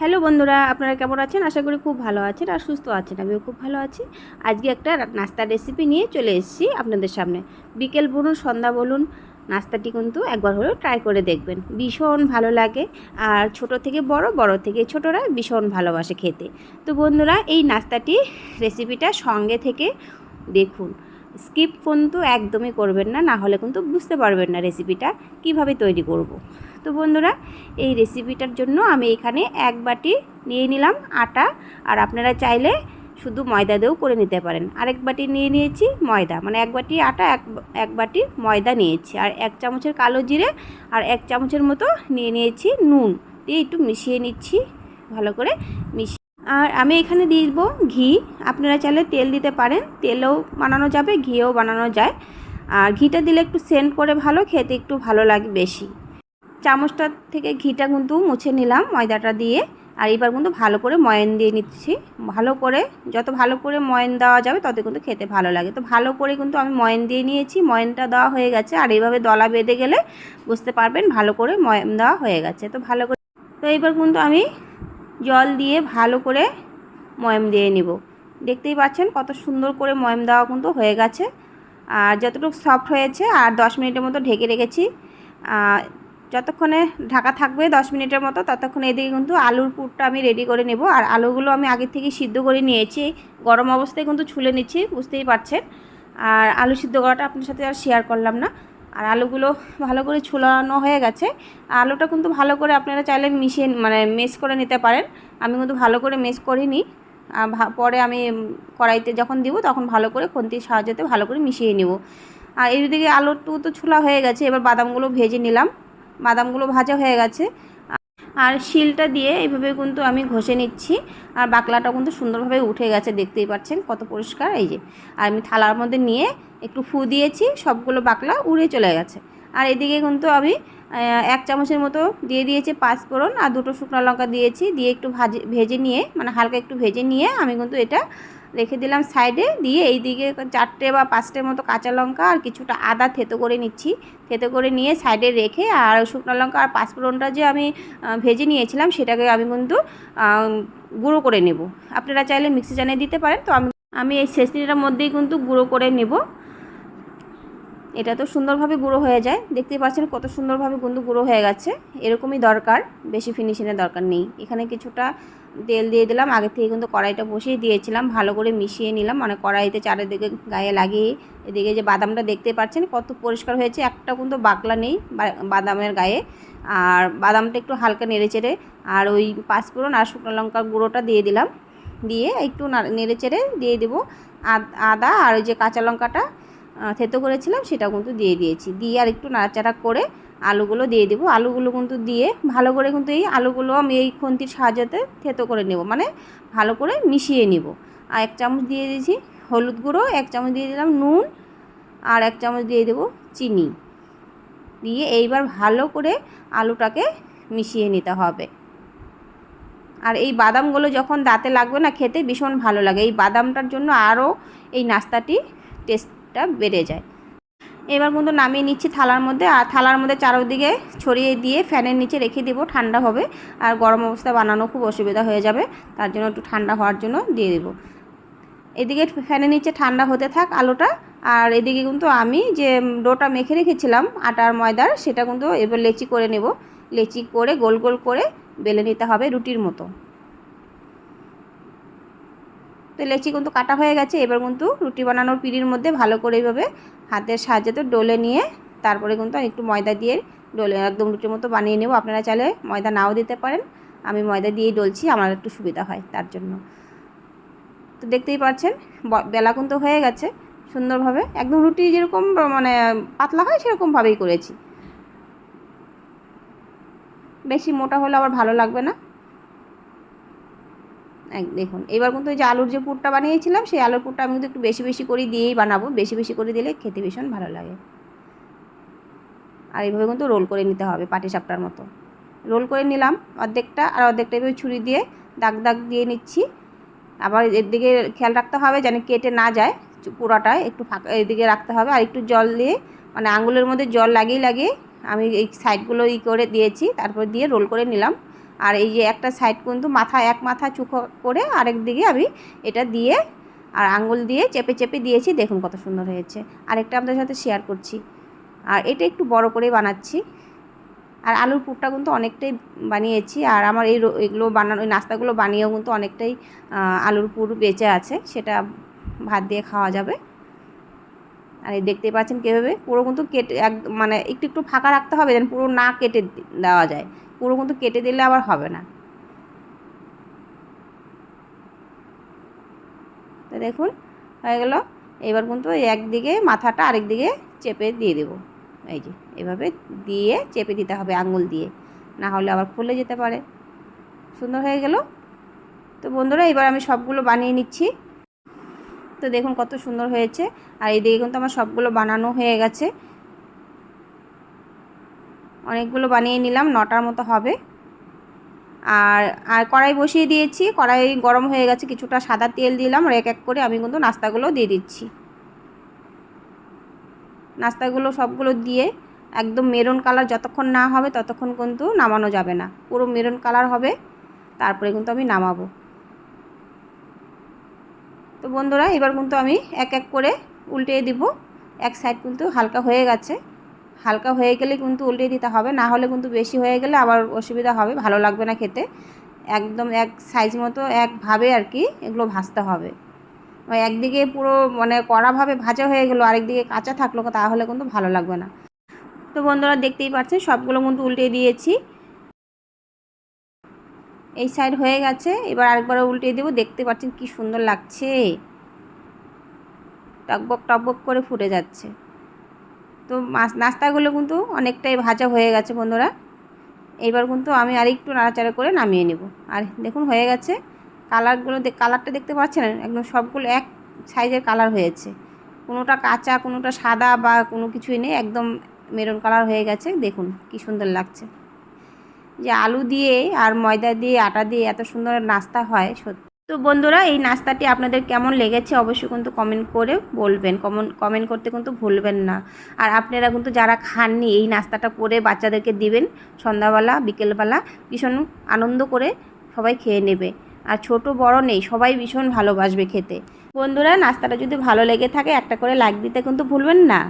Hello বন্ধুরা, আপনারা কেমন আছেন? আশা করি খুব ভালো আছেন আর সুস্থ আছেন। আমিও খুব ভালো আছি। আজকে একটা নাস্তার রেসিপি নিয়ে চলে এসেছি আপনাদের সামনে। বিকেল বলুন, সন্ধ্যা বলুন, নাস্তাটি কিন্তু একবার হলেও ট্রাই করে দেখবেন। ভীষণ ভালো লাগে আর ছোট থেকে বড় বড় থেকে ছোটরা ভীষণ ভালোবাসে খেতে। তো বন্ধুরা, এই নাস্তাটি রেসিপিটা সঙ্গে থেকে দেখুন। স্কিপ কিন্তু একদমই করবেন না না হলে কিন্তু বুঝতে পারবেন না রেসিপিটা কীভাবে তৈরি করব। তো বন্ধুরা, এই রেসিপিটার জন্য আমি এখানে এক বাটি নিয়ে নিলাম আটা। আর আপনারা চাইলে শুধু ময়দা দিয়েও করে নিতে পারেন। আরেক বাটি নিয়ে নিয়েছি ময়দা। মানে এক বাটি আটা, এক এক বাটি ময়দা নিয়েছি। আর এক চামচের কালো জিরে আর এক চামচের মতো নিয়ে নিয়েছি নুন। দিয়ে একটু মিশিয়ে নিচ্ছি ভালো করে মিশিয়ে। আর আমি এখানে দিয়ে দিব ঘি। আপনারা চাইলে তেল দিতে পারেন। তেলও বানানো যাবে, ঘিও বানানো যায়। আর ঘিটা দিলে একটু সেন্ট করে ভালো, খেতে একটু ভালো লাগে বেশি। চামচটা থেকে ঘিটা কিন্তু মুছে নিলাম ময়দাটা দিয়ে। আর এবার কিন্তু ভালো করে ময়ন দিয়ে নিচ্ছি। ভালো করে, যত ভালো করে ময়ন দেওয়া যাবে তত কিন্তু খেতে ভালো লাগে। তো ভালো করে কিন্তু আমি ময়ন দিয়ে নিয়েছি, ময়নটা দেওয়া হয়ে গেছে। আর এইভাবে দলা বেঁধে গেলে বুঝতে পারবেন ভালো করে ময়ন দেওয়া হয়ে গেছে। তো ভালো করে, তো এবার কিন্তু আমি জল দিয়ে ভালো করে ময়ম দিয়ে নিব। দেখতেই পাচ্ছেন কত সুন্দর করে ময়ম দেওয়া কিন্তু হয়ে গেছে। আর যতটুকু সফট হয়েছে, আর দশ মিনিটের মতো ঢেকে রেখেছি। যতক্ষণে ঢাকা থাকবে দশ মিনিটের মতো, ততক্ষণ এদিকে কিন্তু আলুর পুরটা আমি রেডি করে নেব। আর আলুগুলো আমি আগে থেকে সিদ্ধ করে নিয়েছি। গরম অবস্থায় কিন্তু ছুলে নিচ্ছি, বুঝতেই পারছেন। আর আলু সিদ্ধ করাটা আপনার সাথে আর শেয়ার করলাম না। আর আলুগুলো ভালো করে ছুলানো হয়ে গেছে। আলুটা কিন্তু ভালো করে আপনারা চাইলে মিশিয়ে মানে মেস করে নিতে পারেন। আমি কিন্তু ভালো করে মেস করিনি। পরে আমি কড়াইতে যখন দিব তখন ভালো করে খুন্তির সাহায্যতে ভালো করে মিশিয়ে নিব। আর এইদিকে আলুটু তো ছোলা হয়ে গেছে, এবার বাদামগুলো ভেজে নিলাম। বাদামগুলো ভাজা হয়ে গেছে। আর শিলটা দিয়ে এইভাবে কিন্তু আমি ঘষে নিচ্ছি। আর বাকলাটা কিন্তু সুন্দরভাবে উঠে গেছে, দেখতেই পাচ্ছেন কত পরিষ্কার। এই যে, আর আমি থালার মধ্যে নিয়ে একটু ফু দিয়েছি, সবগুলো বাকলা উড়ে চলে গেছে। আর এদিকে কিন্তু আমি এক চামচের মতো দিয়ে দিয়েছি পাঁচ ফোড়ন আর দুটো শুকনো লঙ্কা দিয়েছি, দিয়ে একটু ভাজে, ভেজে নিয়ে মানে হালকা একটু ভেজে নিয়ে আমি কিন্তু এটা রেখে দিলাম সাইডে, দিয়ে এই দিকে চারটে বা পাঁচটের মতো কাঁচা লঙ্কা আর কিছুটা আদা থেতো করে নিচ্ছি। থেতো করে নিয়ে সাইডে রেখে আর শুকনো লঙ্কা আর পাঁচফোড়নটা যে আমি ভেজে নিয়েছিলাম সেটাকে আমি কিন্তু গুঁড়ো করে নেব। আপনারা চাইলে মিক্সি জানে দিতে পারেন, তো আমি আমি এই শেষনিটার মধ্যেই কিন্তু গুঁড়ো করে নেব। এটা তো সুন্দরভাবে গুঁড়ো হয়ে যায়। দেখতেই পাচ্ছেন কত সুন্দরভাবে কিন্তু গুঁড়ো হয়ে গেছে। এরকমই দরকার, বেশি ফিনিশিংয়ের দরকার নেই। এখানে কিছুটা তেল দিয়ে দিলাম। আগে থেকে কিন্তু কড়াইটা বসিয়ে দিয়েছিলাম। ভালো করে মিশিয়ে নিলাম। মানে কড়াইতে চারিদিকে গায়ে লাগিয়ে এদিকে যে বাদামটা দেখতে পাচ্ছেন, কত পরিষ্কার হয়েছে। একটা কিন্তু বাকলা নেই বাদামের গায়ে। আর বাদামটা একটু হালকা নেড়ে চেড়ে আর ওই পাঁচফোড়ন আর শুকনো লঙ্কার গুঁড়োটা দিয়ে দিলাম। দিয়ে একটু নেড়ে চেড়ে দিয়ে দেবো। আদা আর ওই যে কাঁচা লঙ্কাটা থেতো করেছিলাম সেটা কিন্তু দিয়ে দিয়েছি। দিয়ে আর একটু নাড়াচাড়া করে আলুগুলো দিয়ে দেবো। আলুগুলো কিন্তু দিয়ে ভালো করে কিন্তু এই আলুগুলো আমি এই খুন্তির সাহায্যতে থেতো করে নেব। মানে ভালো করে মিশিয়ে নিব। আর এক চামচ দিয়ে দিয়েছি হলুদ গুঁড়ো, এক চামচ দিয়ে দিলাম নুন আর এক চামচ দিয়ে দেবো চিনি। দিয়ে এইবার ভালো করে আলুটাকে মিশিয়ে নিতে হবে। আর এই বাদামগুলো যখন দাঁতে লাগবে না খেতে ভীষণ ভালো লাগে। এই বাদামটার জন্য আরও এই নাস্তাটি টেস্টটা বেড়ে যায়। এবার কিন্তু নামিয়ে নিচ্ছি থালার মধ্যে, আর থালার মধ্যে চারোদিকে ছড়িয়ে দিয়ে ফ্যানের নিচে রেখে দেবো, ঠান্ডা হবে। আর গরম অবস্থায় বানানো খুব অসুবিধা হয়ে যাবে, তার জন্য একটু ঠান্ডা হওয়ার জন্য দিয়ে দেবো। এদিকে ফ্যানের নিচে ঠান্ডা হতে থাক আলোটা, আর এদিকে কিন্তু আমি যে ডোটা মেখে রেখেছিলাম আটার ময়দার, সেটা কিন্তু এবার লেচি করে নেব। লেচি করে গোল গোল করে বেলে নিতে হবে রুটির মতো। তো লেচি কিন্তু কাটা হয়ে গেছে। এবার কিন্তু রুটি বানানোর পিঁড়ির মধ্যে ভালো করে এইভাবে হাতের সাহায্যে তো ডলে নিয়ে তারপরে কিন্তু একটু ময়দা দিয়ে ডলে, একদম রুটির মতো বানিয়ে নেব। আপনারা চাইলে ময়দা নাও দিতে পারেন। আমি ময়দা দিয়েই ডলছি, আমার একটু সুবিধা হয় তার জন্য। তো দেখতেই পাচ্ছেন বেলা কিন্তু হয়ে গেছে সুন্দরভাবে। একদম রুটি যেরকম মানে পাতলা হয় সেরকমভাবেই করেছি। বেশি মোটা হলে আবার ভালো লাগবে না। দেখুন, এবার কিন্তু ওই যে আলুর যে পুরটা বানিয়েছিলাম, সেই আলুর পুরটা আমি কিন্তু একটু বেশি বেশি করে দিয়েই বানাবো। বেশি বেশি করে দিলে খেতে ভীষণ ভালো লাগে। আর এইভাবে কিন্তু রোল করে নিতে হবে পাটি সাপটার মতো। রোল করে নিলাম অর্ধেকটা, আর অর্ধেকটা এভাবে ছুরি দিয়ে দাগ দাগ দিয়ে নিচ্ছি। আবার এর দিকে খেয়াল রাখতে হবে যেন কেটে না যায় পুরাটায় একটু ফাঁকা এদিকে রাখতে হবে। আর একটু জল দিয়ে মানে আঙুলের মধ্যে জল লাগিয়ে লাগিয়ে আমি এই সাইডগুলো ই করে দিয়েছি, তারপর দিয়ে রোল করে নিলাম। আর এই যে একটা সাইড কিন্তু মাথা, এক মাথা চুখো করে আরেক দিকে আমি এটা দিয়ে আর আঙ্গুল দিয়ে চেপে চেপে দিয়েছি। দেখুন কত সুন্দর হয়েছে। আরেকটা আপনাদের সাথে শেয়ার করছি। আর এটা একটু বড় করেই বানাচ্ছি। আর আলুর পুরটা কিন্তু অনেকটাই বানিয়েছি। আর আমার এই এগুলো বানানো ওই নাস্তাগুলো বানিয়েও কিন্তু অনেকটাই আলুর পুর বেঁচে আছে। সেটা ভাত দিয়ে খাওয়া যাবে। আর এই দেখতেই পাচ্ছেন কীভাবে পুরো কিন্তু কেটে, এক মানে একটু একটু ফাঁকা রাখতে হবে যেন পুরো না কেটে দেওয়া যায়। পুরো কিন্তু কেটে দিলে আবার হবে না। তো দেখুন, হয়ে গেল। এবার কিন্তু একদিকে মাথাটা আরেক দিকে চেপে দিয়ে দেবো। এই যে, এভাবে দিয়ে চেপে দিতে হবে আঙুল দিয়ে, না হলে আবার খুলে যেতে পারে। সুন্দর হয়ে গেল। তো বন্ধুরা, এবার আমি সবগুলো বানিয়ে নিচ্ছি। তো দেখুন কত সুন্দর হয়েছে। আর এইদিকে কিন্তু আমার সবগুলো বানানো হয়ে গেছে। অনেকগুলো বানিয়ে নিলাম, নটার মতো হবে। আর আর কড়াই বসিয়ে দিয়েছি, কড়াই গরম হয়ে গেছে, কিছুটা সাদা তেল দিলাম, আর এক এক করে আমি কিন্তু নাস্তাগুলো দিয়ে দিচ্ছি। নাস্তাগুলো সবগুলো দিয়ে একদম মেরুন কালার যতক্ষণ না হবে ততক্ষণ কিন্তু নামানো যাবে না। পুরো মেরুন কালার হবে, তারপরে কিন্তু আমি নামাবো। তো বন্ধুরা, এবার কিন্তু আমি এক এক করে উল্টে দিব, এক সাইড কিন্তু হালকা হয়ে গেছে। হালকা হয়ে গেলে কিন্তু উল্টিয়ে দিতে হবে, না হলে কিন্তু বেশি হয়ে গেলে আবার অসুবিধা হবে, ভালো লাগবে না খেতে। একদম এক সাইজ মতো একভাবে আর কি এগুলো ভাজতে হবে। ওই একদিকে পুরো মানে কড়াভাবে ভাজা হয়ে গেলো আরেকদিকে কাঁচা থাকল, তাহলে কিন্তু ভালো লাগবে না। তো বন্ধুরা দেখতেই পাচ্ছেন, সবগুলো কিন্তু উল্টে দিয়েছি। এই সাইড হয়ে গেছে, এবার আরেকবার উল্টে দেবো, দেখতে পাচ্ছেন কি সুন্দর লাগছে। টকবক টকবক করে ফুটে যাচ্ছে। তো নাস্তাগুলো কিন্তু অনেকটাই ভাজা হয়ে গেছে বন্ধুরা। এইবার কিন্তু আমি আর একটু নাড়াচাড়া করে নামিয়ে নেব। আর দেখুন হয়ে গেছে। কালারগুলো কালারটা দেখতে পাচ্ছেন? একদম সবগুলো এক সাইজের কালার হয়েছে। কোনোটা কাঁচা, কোনোটা সাদা বা কোনো কিছুই নেই। একদম মেরুন কালার হয়ে গেছে। দেখুন কি সুন্দর লাগছে। যে আলু দিয়ে আর ময়দা দিয়ে, আটা দিয়ে এত সুন্দর নাস্তা হয়, সত্যি তো বন্ধুরা, এই নাস্তাটি আপনাদের কেমন লেগেছে অবশ্যই কিন্তু কমেন্ট করে বলবেন। কমেন্ট কমেন্ট করতে কিন্তু ভুলবেন না। আর আপনারা কিন্তু যারা খাননি, এই নাস্তাটা করে বাচ্চাদেরকে দিবেন সন্ধ্যাবেলা, বিকেলবেলা, ভীষণ আনন্দ করে সবাই খেয়ে নেবে। আর ছোট বড় নেই, সবাই ভীষণ ভালোবাসবে খেতে। বন্ধুরা, নাস্তাটা যদি ভালো লেগে থাকে, একটা করে লাইক দিতে কিন্তু ভুলবেন না।